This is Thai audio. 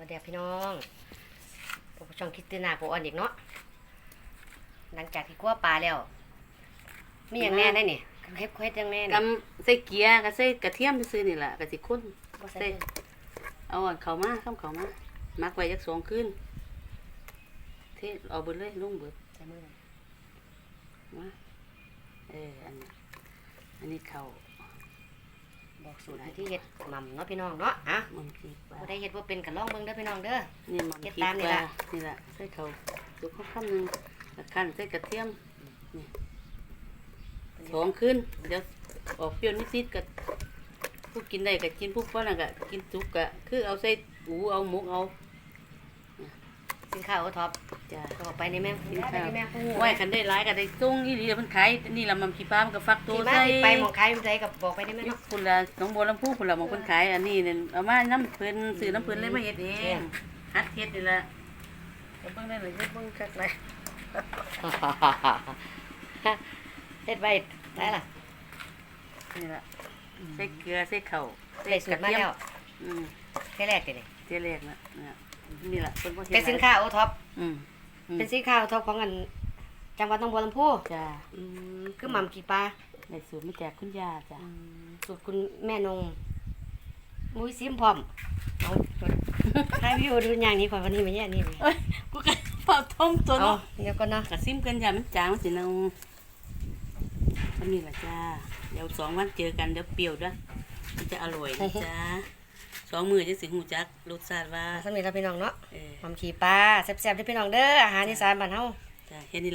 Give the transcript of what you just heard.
วัสดีครับพี่น้องพวกช่องคิดตินาโปออนอีกเนาะ หลังจากที่คั่วปลาแล้ว มีอย่างแน่ได้นี่เฮ็ดเฮ็ดอย่างแน่นี่กำใส่เกียร์ก็ใส่กระเทียมซื่อๆนี่แหละก็สิข้นบ่ใส่ใส่เอาอันเข้ามาเข้าเข้ามามักไว้จักสองคืนเทเอาเบิดเลยลงเบิดใส่มือมาเอออันนี้อันนี้เข้า บอกสูตรวิธีเฮ็ดหม่ำเนาะพี่น้องเนาะอะมันคิดว่าบ่ได้เฮ็ดบ่เป็นก็ลองเบิ่งเด้อพี่น้องเด้อ นี่มันเฮ็คิดดตามนี่ว่าล่ะนี่ล่ะใส่เข้าสุกคำหนึงแล้วคั่นใส่กระเทียมนี่สองคืนเดี๋ยวออกเปรี้ยวนิดๆก็ผู้กินได้ก็กินผู้ฝรั่งก็กินสุกก็คือเอาใส่หูเอาหมกเอาสินค้าโอท็อป จ้าก็ออกไปในแม่กินไปข้าวในแม่ผู้ไว้คันได้หลายก็ได้ส่งอีหลีมันขายนี่ละมันขี้ปลามันก็ฟักตัวที่มาใส่ที่ไปหมองขายอยู่ไสก็บอกไปในแม่ยุเนาะคพุ่นละหน้องบัวลำพูพุ่นละหมองเพิ่นขายอันนี้เนี่ยเอามาน้ำเพิ่นซื้อน้ำเพิ่นเลยมาเฮ็ดเองหัดเฮ็ดนี่ละก็เบิ่งได้เลยเฮ็ดเบิ่งคักเลยเฮ็ดไว้ได้ล่ะนี่ละใส่เกลือใส่ข้าวได้สูตรมาแล้วอืมแค่แรกตินี่เจ๊แรกนะเนี่ยนี่ล่ะเพิ่นบ่เฮ็ดเป็นสินค้าโอท็อปอืมอืม เป็นสินค้าโอท็อปของอัน จังหวัดหนองบัวลำพูจ้าอืมคือหม่ำกี่ปลาได้สูตรมาจากคุณย่าจ้าสูตรคุณแม่นงมุ้ยซิมพร้อมเอาจดให้พี่โอดูอย่างนี้ก่อนวันนี้มาแย่นี่เลยเอ้ยกูก็เป่าต้มตัวเอาเนาะเดี๋ยวก่อนเนาะกระซิมกันอย่ามันจางมันสิเนาอันนี้ล่ะจ้า เดี๋ยวสองวันเจอกันเดี๋ยวเปรี้ยวด้วยมันจะอร่อยนะจ้า สองมือจะสิหูจักรสชาติว่าสำหรับพี่น้องเนาะเออหม่ำขี่ปลาแซ่บๆเด้อพี่น้องเด้ออาหารอีสานบ้านเฮา จ้าเฮ็ดนี่แหละ